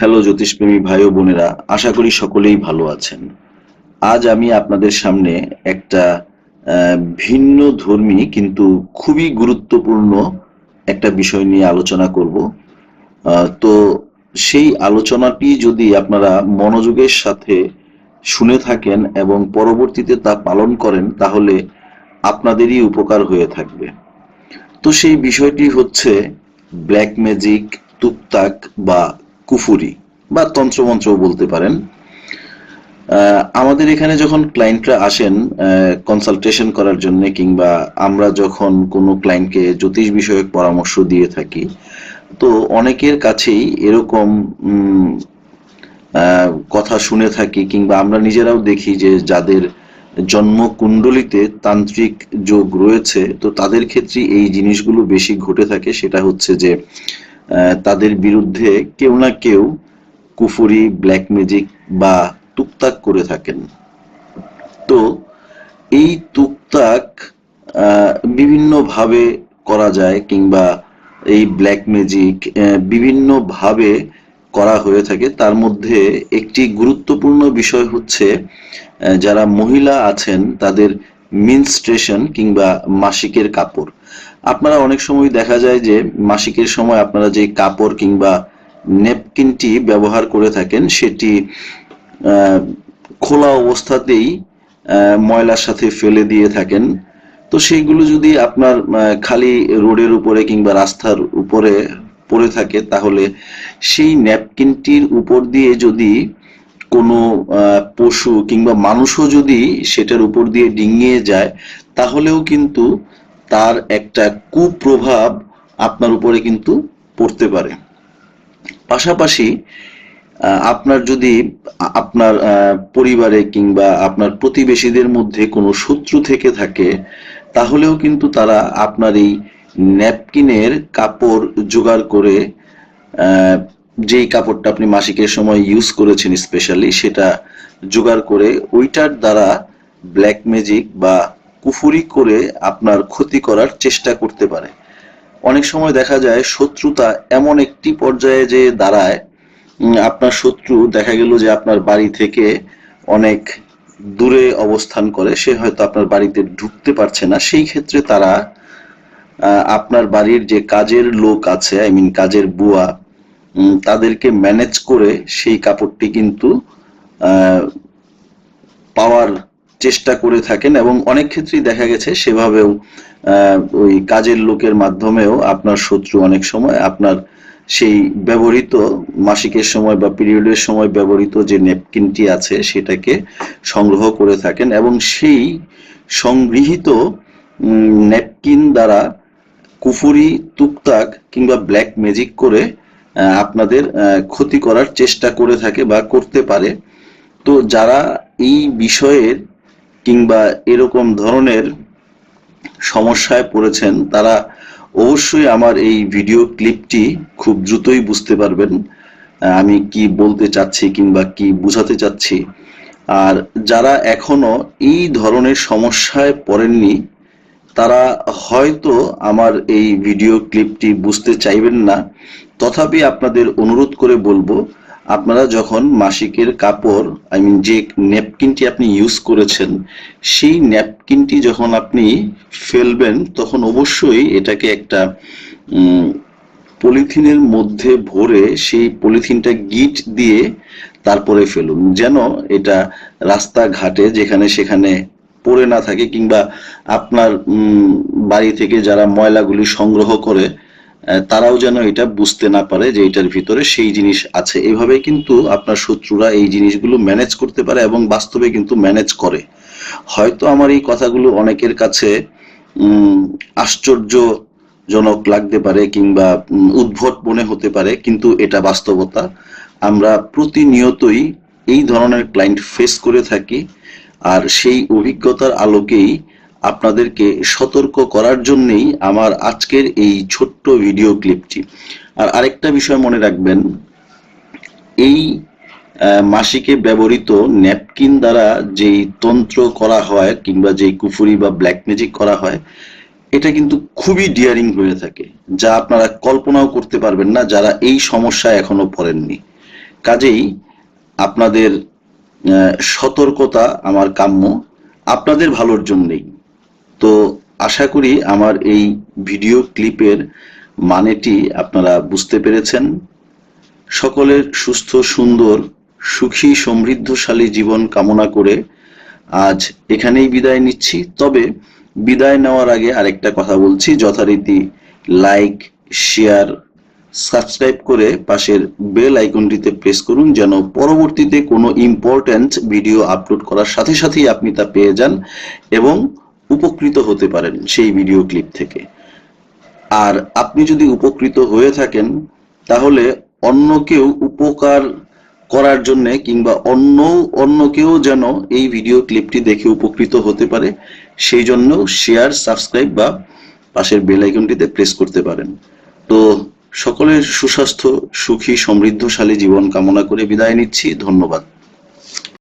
Hello জ্যোতিষপ্রেমী ভাই ও বোনেরা, আশা করি সকলেই ভালো আছেন। আজ আমি আপনাদের সামনে একটা ভিন্ন ধর্মী কিন্তু খুবই গুরুত্বপূর্ণ একটা বিষয় নিয়ে আলোচনা করব। তো সেই আলোচনাটি যদি আপনারা মনোযোগের সাথে শুনে থাকেন এবং পরবর্তীতে তা পালন করেন, তাহলে আপনাদেরই উপকার হয়ে থাকবে। তো সেই বিষয়টি হচ্ছে ব্ল্যাক ম্যাজিক, তুকতাক বা কুফুরি বা তন্ত্রমন্ত্রও বলতে পারেন। আমাদের এখানে যখন ক্লায়েন্টরা আসেন কনসালটেশন করার জন্য কিংবা আমরা যখন কোনো ক্লায়েন্টকে জ্যোতিষ বিষয়ক পরামর্শ দিয়ে থাকি, তো অনেকের কাছেই এরকম কথা শুনে থাকি কিংবা আমরা নিজেরাও দেখি যে যাদের জন্ম কুণ্ডলিতে তান্ত্রিক যোগ রয়েছে, তো তাদের ক্ষেত্রে এই জিনিসগুলো বেশি ঘটে থাকে। সেটা হচ্ছে যে তাদের বিরুদ্ধে কেউ না কেউ কুফুরি ব্ল্যাক ম্যাজিক বা তুকতাক করে থাকেন। তো এই আহ, বিভিন্নভাবে করা যায় কিংবা এই ব্ল্যাক ম্যাজিক বিভিন্নভাবে করা হয়ে থাকে। তার মধ্যে একটি গুরুত্বপূর্ণ বিষয় হচ্ছে যারা মহিলা আছেন তাদের মিনস্ট্রেশন কিংবা মাসিকের কাপড়। আপনারা অনেক সময় দেখা যায় যে মাসিকের সময় আপনারা যে কাপড় কিংবা নেপকিনটি ব্যবহার করে থাকেন, সেটি খোলা অবস্থাতেই ময়লার সাথে ফেলে দিয়ে থাকেন। তো সেইগুলো যদি আপনার খালি রোডের উপরে কিংবা রাস্তার উপরে পড়ে থাকে, তাহলে সেই ন্যাপকিনটির উপর দিয়ে যদি কোনো পশু কিংবা মানুষও যদি সেটার উপর দিয়ে ডিঙিয়ে যায়, তাহলেও কিন্তু তার একটা কুপ্রভাব আপনার উপরে কিন্তু পড়তে পারে। পাশাপাশি আপনার যদি, আপনার পরিবারে কিংবা আপনার প্রতিবেশীদের মধ্যে কোনো শত্রু থেকে থাকে, তাহলেও কিন্তু তারা আপনার এই ন্যাপকিনের কাপড় জোগাড় করে যেই কাপড়টা আপনি মাসিকের সময় ইউজ করেছেন স্পেশালি সেটা জোগাড় করে, ওইটার দ্বারা ব্ল্যাক ম্যাজিক বা কুফুরি করে আপনার ক্ষতি করার চেষ্টা করতে পারে। অনেক সময় দেখা যায় শত্রুতা এমন একটি পর্যায়ে যে দাঁড়ায় আপনার শত্রু দেখা গেল যে আপনার বাড়ি থেকে অনেক দূরে অবস্থান করে, সে হয়তো আপনার বাড়িতে ঢুকতে পারছে না। সেই ক্ষেত্রে তারা আপনার বাড়ির যে কাজের লোক আছে, আই মিন কাজের বুয়া তাদেরকে ম্যানেজ করে সেই কাপড়টি কিন্তু পাওয়ার চেষ্টা করে থাকেন এবং অনেক ক্ষেত্রেই দেখা গেছে সেভাবেও ওই কাজের লোকের মাধ্যমেও আপনার শত্রু অনেক সময়, আপনার সেই ব্যবহৃত মাসিকের সময় বা পিরিয়ডের সময় ব্যবহৃত যে নেপকিনটি আছে সেটাকে সংগ্রহ করে থাকেন এবং সেই সংগৃহীত নেপকিন দ্বারা কুফুরি, তুকতাক কিংবা ব্ল্যাক ম্যাজিক করে আপনাদের ক্ষতি করার চেষ্টা করে থাকে বা করতে পারে। তো যারা এই বিষয়ের কিংবা এরকম ধরনের সমস্যায় পড়েছেন, তারা অবশ্যই আমার এই ভিডিও ক্লিপটি খুব দ্রুতই বুঝতে পারবেন আমি কি বলতে চাচ্ছি কিংবা কি বুঝাতে চাচ্ছি। আর যারা এখনও এই ধরনের সমস্যায় পড়েননি, তারা হয়তো আমার এই ভিডিও ক্লিপটি বুঝতে চাইবেন না। তথাপি আপনাদের অনুরোধ করে বলব আপনারা যখন মাসিকের কাপড় আই মিন যে নেপকিনটি আপনি ইউজ করেছেন, সেই ন্যাপকিনটি যখন আপনি ফেলবেন, তখন অবশ্যই এটাকে একটা পলিথিনের মধ্যে ভরে সেই পলিথিনটা গিট দিয়ে তারপরে ফেলুন। যেন এটা রাস্তাঘাটে যেখানে সেখানে পড়ে না থাকে কিংবা আপনার বাড়ি থেকে যারা ময়লাগুলি সংগ্রহ করে তারাও যেন এটা বুঝতে না পারে যে এটার ভিতরে সেই জিনিস আছে। এভাবে কিন্তু আপনার শত্রুরা এই জিনিসগুলো ম্যানেজ করতে পারে এবং বাস্তবে কিন্তু ম্যানেজ করে। হয়তো আমার এই কথাগুলো অনেকের কাছে আশ্চর্যজনক লাগতে পারে কিংবা উদ্ভট মনে হতে পারে, কিন্তু এটা বাস্তবতা। আমরা প্রতিনিয়তই এই ধরনের ক্লায়েন্ট ফেস করে থাকি, আর সেই অভিজ্ঞতার আলোকেই আপনাদেরকে সতর্ক করার জন্যই আমার আজকের এই ছোট্ট ভিডিও ক্লিপটি আর আরেকটা বিষয় মনে রাখবেন, এই মাসিকে ব্যবহৃত ন্যাপকিন দ্বারা যেই তন্ত্র করা হয় কিংবা যেই কুফুরি বা ব্ল্যাক ম্যাজিক করা হয়, এটা কিন্তু খুবই ডিয়ারিং হয়ে থাকে, যা আপনারা কল্পনাও করতে পারবেন না যারা এই সমস্যায় এখনও পড়েননি। কাজেই আপনাদের সতর্কতা আমার কাম্য, আপনাদের ভালোর জন্যই। তো আশা করি আমার এই ভিডিও ক্লিপের মানেটি আপনারা বুঝতে পেরেছেন। সকলের সুস্থ, সুন্দর, সুখী, সমৃদ্ধশালী জীবন কামনা করে আজ এখানেই বিদায় নিচ্ছি। তবে বিদায় নেওয়ার আগে আরেকটা কথা বলছি, যথারীতি লাইক, শেয়ার, সাবস্ক্রাইব করে পাশের বেল আইকনটিতে প্রেস করুন যেন পরবর্তীতে কোনো ইম্পর্ট্যান্ট ভিডিও আপলোড করার সাথে সাথেই আপনি তা পেয়ে যান এবং উপকৃত হতে পারেন সেই ভিডিও ক্লিপ থেকে। আর আপনি যদি উপকৃত হয়ে থাকেন, তাহলে অন্য কেউ উপকার করার জন্য কিংবা অন্য অন্য কেউ যেন এই ভিডিও ক্লিপটি দেখে উপকৃত হতে পারে, সেই জন্য শেয়ার সাবস্ক্রাইব বা পাশের বেল আইকনটিতে প্রেস করতে পারেন। তো সকলের সুস্বাস্থ্য, সুখী, সমৃদ্ধশালী জীবন কামনা করে বিদায় নিচ্ছি। ধন্যবাদ।